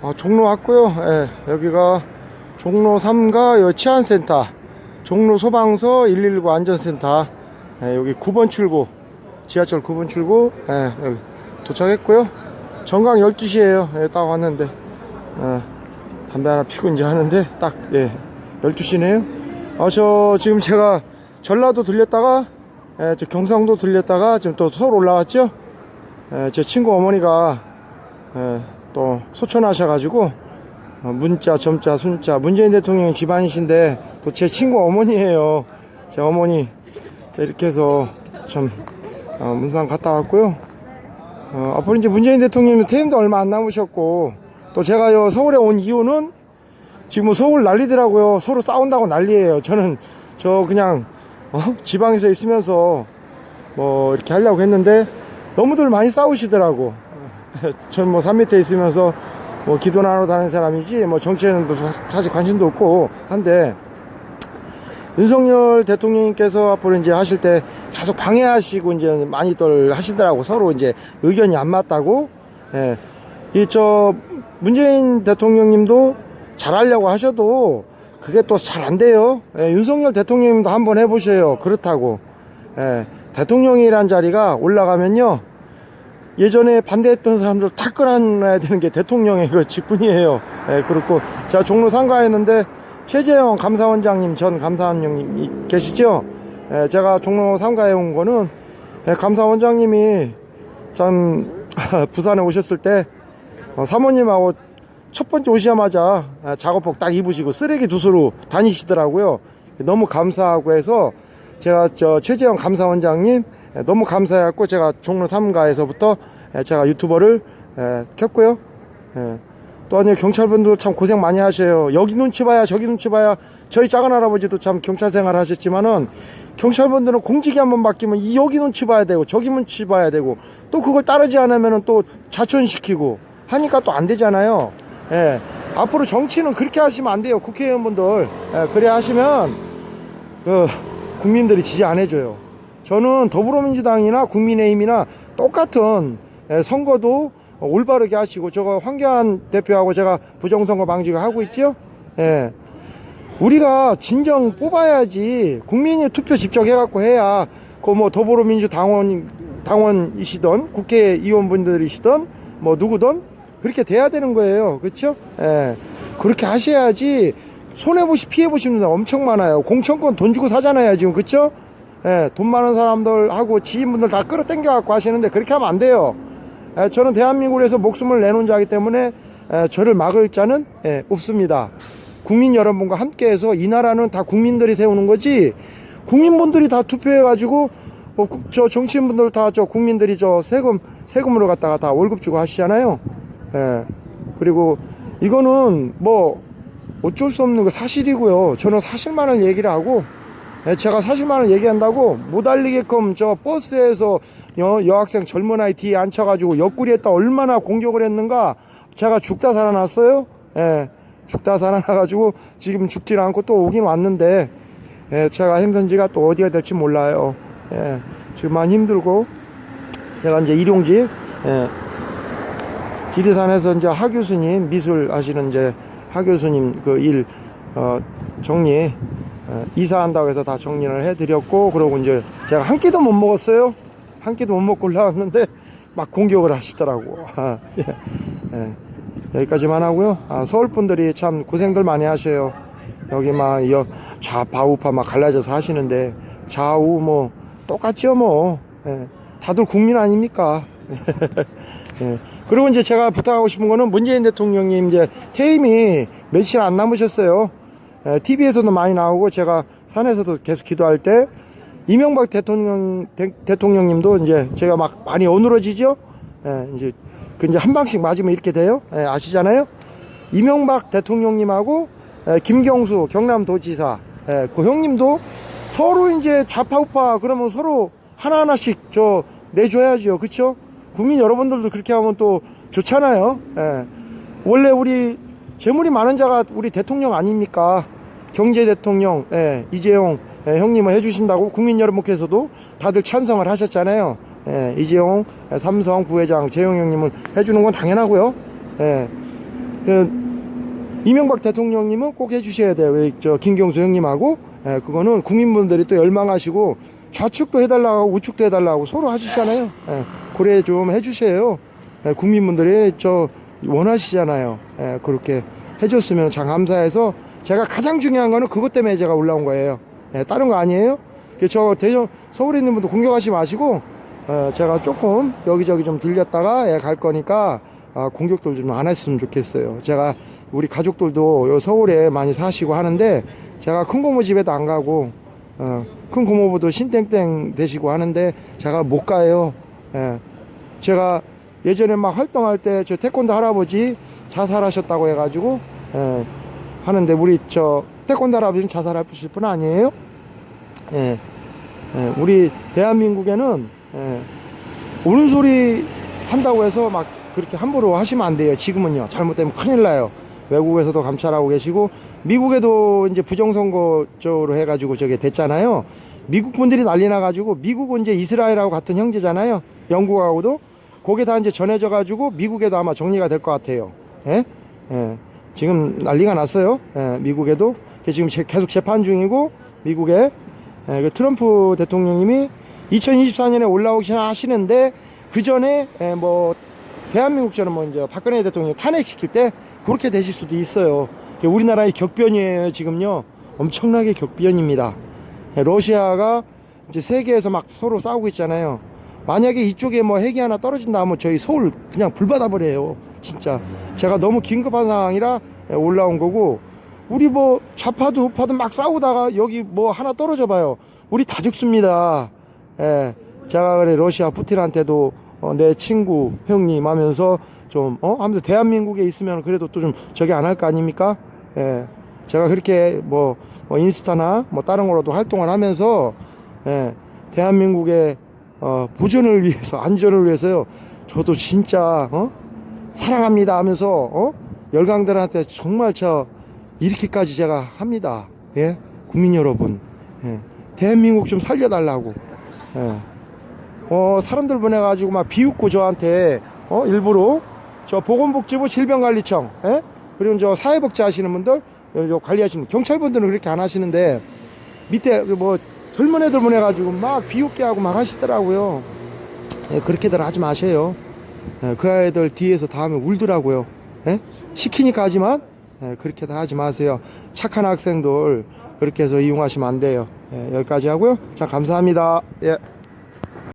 아, 종로 왔고요. 예, 여기가 종로 3가 요 치안센터, 종로 소방서 119 안전센터, 예, 여기 9번 출구, 지하철 9번 출구, 예, 여기 도착했고요. 정강 12시에요. 예, 딱 왔는데, 어, 담배 하나 피고 이제 하는데, 딱, 예, 12시네요. 아, 저, 지금 제가 전라도 들렸다가, 예, 저 경상도 들렸다가, 지금 또 서울 올라왔죠? 예, 제 친구 어머니가, 예, 또 소천하셔가지고 어, 문자, 점자, 순자 문재인 대통령 집안이신데 또 제 친구 어머니예요. 제 어머니 이렇게 해서 참 어, 문산 갔다 왔고요. 어, 앞으로 이제 문재인 대통령님 퇴임도 얼마 안 남으셨고 또 제가 요 서울에 온 이유는 지금 뭐 서울 난리더라고요. 서로 싸운다고 난리예요. 저는 저 그냥 어? 지방에서 있으면서 뭐 이렇게 하려고 했는데 너무들 많이 싸우시더라고. 전 뭐 산 밑에 있으면서 뭐 기도나 하러 다니는 사람이지 뭐 정치에는 사실 관심도 없고 한데 윤석열 대통령님께서 앞으로 이제 하실 때 계속 방해하시고 이제 많이들 하시더라고 서로 이제 의견이 안 맞다고 예. 이 저 문재인 대통령님도 잘하려고 하셔도 그게 또 잘 안 돼요. 예, 윤석열 대통령님도 한번 해보세요. 그렇다고. 예, 대통령이란 자리가 올라가면요. 예전에 반대했던 사람들 다 끌어놔야 되는 게 대통령의 그 직분이에요. 예, 그렇고 제가 종로 상가했는데 최재형 감사원장님 전 감사원장님 계시죠? 예, 제가 종로 상가에 온 거는 예, 감사원장님이 참 부산에 오셨을 때 어, 사모님하고 첫 번째 오시자마자 아, 작업복 딱 입으시고 쓰레기 두수로 다니시더라고요. 너무 감사하고 해서 제가 저 최재형 감사원장님 예, 너무 감사해갖고 제가 종로 3가에서부터 제가 유튜버를 예, 켰고요. 예. 또 아니 경찰분들 참 고생 많이 하셔요. 여기 눈치 봐야 저기 눈치 봐야 저희 작은 할아버지도 참 경찰 생활 하셨지만은 경찰분들은 공직이 한번 바뀌면 이 여기 눈치 봐야 되고 저기 눈치 봐야 되고 또 그걸 따르지 않으면은 또 자천시키고 하니까 또 안 되잖아요. 예. 앞으로 정치는 그렇게 하시면 안 돼요. 국회의원분들. 예, 그래 하시면 그 국민들이 지지 안 해줘요. 저는 더불어민주당이나 국민의힘이나 똑같은 예, 선거도 올바르게 하시고 저거 황교안 대표하고 제가 부정선거 방지를 하고 있죠. 예. 우리가 진정 뽑아야지 국민이 투표 직접 해갖고 해야 그 뭐 더불어민주 당원 당원이시던 국회의원분들이시던 뭐 누구든 그렇게 돼야 되는 거예요. 그렇죠? 예. 그렇게 하셔야지 손해 보시 피해 보시는 분 엄청 많아요. 공천권 돈 주고 사잖아요, 지금. 그렇죠? 예. 돈 많은 사람들하고 지인분들 다 끌어당겨 갖고 하시는데 그렇게 하면 안 돼요. 예, 저는 대한민국에서 목숨을 내놓은 자이기 때문에 예, 저를 막을 자는 예, 없습니다. 국민 여러분과 함께해서 이 나라는 다 국민들이 세우는 거지 국민분들이 다 투표해가지고 어, 국- 저 정치인분들 다 저 국민들이 저 세금 세금으로 갖다가 다 월급 주고 하시잖아요. 예. 그리고 이거는 뭐 어쩔 수 없는 거 사실이고요. 저는 사실만을 얘기를 하고 예, 제가 사실만을 얘기한다고 못 알리게끔 저 버스에서 여, 여학생 젊은 아이 뒤에 앉혀가지고 옆구리 에다 얼마나 공격을 했는가 제가 죽다 살아났어요. 예, 죽다 살아나가지고 지금 죽질 않고 또 오긴 왔는데 예, 제가 행선지가 또 어디가 될지 몰라요. 예, 지금 많이 힘들고 제가 이제 일용직 예, 지리산에서 이제 하 교수님 미술 하시는 이제 하 교수님 그 일 어, 정리 어, 이사한다고 해서 다 정리를 해드렸고 그러고 이제 제가 한 끼도 못 먹었어요. 한 끼도 못 먹고 올라왔는데 막 공격을 하시더라고. 아, 예, 예. 여기까지만 하고요. 아, 서울 분들이 참 고생들 많이 하셔요. 여기 막 여, 좌파 우파 막 갈라져서 하시는데 좌우 뭐 똑같죠 뭐. 예. 다들 국민 아닙니까? 예. 그리고 이제 제가 부탁하고 싶은 거는 문재인 대통령님 이제 퇴임이 며칠 안 남으셨어요. TV에서도 많이 나오고 제가 산에서도 계속 기도할 때 이명박 대통령 대, 통령님도 이제 제가 막 많이 어누러지죠. 예, 이제 그 이제 한 방씩 맞으면 이렇게 돼요. 예, 아시잖아요. 이명박 대통령님하고 예, 김경수 경남도지사 예, 그 형님도 서로 이제 좌파 우파 그러면 서로 하나 하나씩 저 내줘야죠, 그렇죠? 국민 여러분들도 그렇게 하면 또 좋잖아요. 예. 원래 우리 재물이 많은 자가 우리 대통령 아닙니까? 경제 대통령 예, 이재용 예, 형님을 해주신다고 국민 여러분께서도 다들 찬성을 하셨잖아요. 예, 이재용 예, 삼성 부회장 재용 형님을 해주는 건 당연하고요. 예. 그, 이명박 대통령님은 꼭 해주셔야 돼요. 왜저 김경수 형님하고 예, 그거는 국민분들이 또 열망하시고 좌측도 해달라고 우측도 해달라고 서로 하시잖아요. 예, 그래 좀 해주세요. 예, 국민분들이 저 원하시잖아요. 예, 그렇게 해줬으면 참 감사해서 제가 가장 중요한 거는 그것 때문에 제가 올라온 거예요. 예, 다른 거 아니에요. 그저 대전 서울에 있는 분도 공격하지 마시고 어, 제가 조금 여기저기 좀 들렸다가 예, 갈 거니까 아, 공격들 좀 안 했으면 좋겠어요. 제가 우리 가족들도 요 서울에 많이 사시고 하는데 제가 큰 고모 집에도 안 가고 어, 큰 고모부도 신땡땡 되시고 하는데 제가 못 가요. 예. 제가 예전에 막 활동할 때 저 태권도 할아버지 자살하셨다고 해가지고 예, 하는데 우리 저 태권도 할아버지는 자살하실 분 아니에요? 예, 예, 우리 대한민국에는 예, 옳은 소리 한다고 해서 막 그렇게 함부로 하시면 안 돼요. 지금은요. 잘못되면 큰일 나요. 외국에서도 감찰하고 계시고 미국에도 이제 부정선거 쪽으로 해가지고 저게 됐잖아요. 미국 분들이 난리 나가지고 미국은 이제 이스라엘하고 같은 형제잖아요. 영국하고도 그게 다 이제 전해져 가지고 미국에도 아마 정리가 될 것 같아요. 예? 예. 지금 난리가 났어요. 예, 미국에도 지금 제- 계속 재판 중이고 미국에 예, 그 트럼프 대통령님이 2024년에 올라오기 전 하시는데 그 전에 예, 뭐 대한민국처럼 뭐 이제 박근혜 대통령 탄핵시킬 때 그렇게 되실 수도 있어요. 우리나라의 격변이에요 지금요. 엄청나게 격변입니다. 예, 러시아가 이제 세계에서 막 서로 싸우고 있잖아요. 만약에 이쪽에 뭐 핵이 하나 떨어진다 하면 저희 서울 그냥 불받아 버려요. 진짜 제가 너무 긴급한 상황이라 예, 올라온 거고 우리 뭐 좌파도 우파도 막 싸우다가 여기 뭐 하나 떨어져 봐요. 우리 다 죽습니다. 예. 제가 그래 러시아 푸틴한테도 어, 내 친구 형님 하면서 좀 어? 하면서 대한민국에 있으면 그래도 또 좀 저기 안할 거 아닙니까? 예. 제가 그렇게 뭐, 뭐 인스타나 뭐 다른 거로도 활동을 하면서 예. 대한민국의 어, 보존을 위해서 안전을 위해서요. 저도 진짜 어? 사랑합니다 하면서 어? 열강들한테 정말 저 이렇게까지 제가 합니다. 예? 국민 여러분. 예. 대한민국 좀 살려달라고. 예. 어, 사람들 보내가지고 막 비웃고 저한테, 어, 일부러, 저 보건복지부 질병관리청, 예? 그리고 저 사회복지 하시는 분들, 관리하시는 분, 경찰분들은 그렇게 안 하시는데, 밑에 그뭐 애들 보내가지고 막 비웃게 하고 막 하시더라고요. 예, 그렇게들 하지 마세요. 예, 그 아이들 뒤에서 다음에 울더라고요. 예? 시키니까 하지만, 예, 그렇게들 하지 마세요. 착한 학생들 그렇게 해서 이용하시면 안 돼요. 예, 여기까지 하고요. 자, 감사합니다. 예.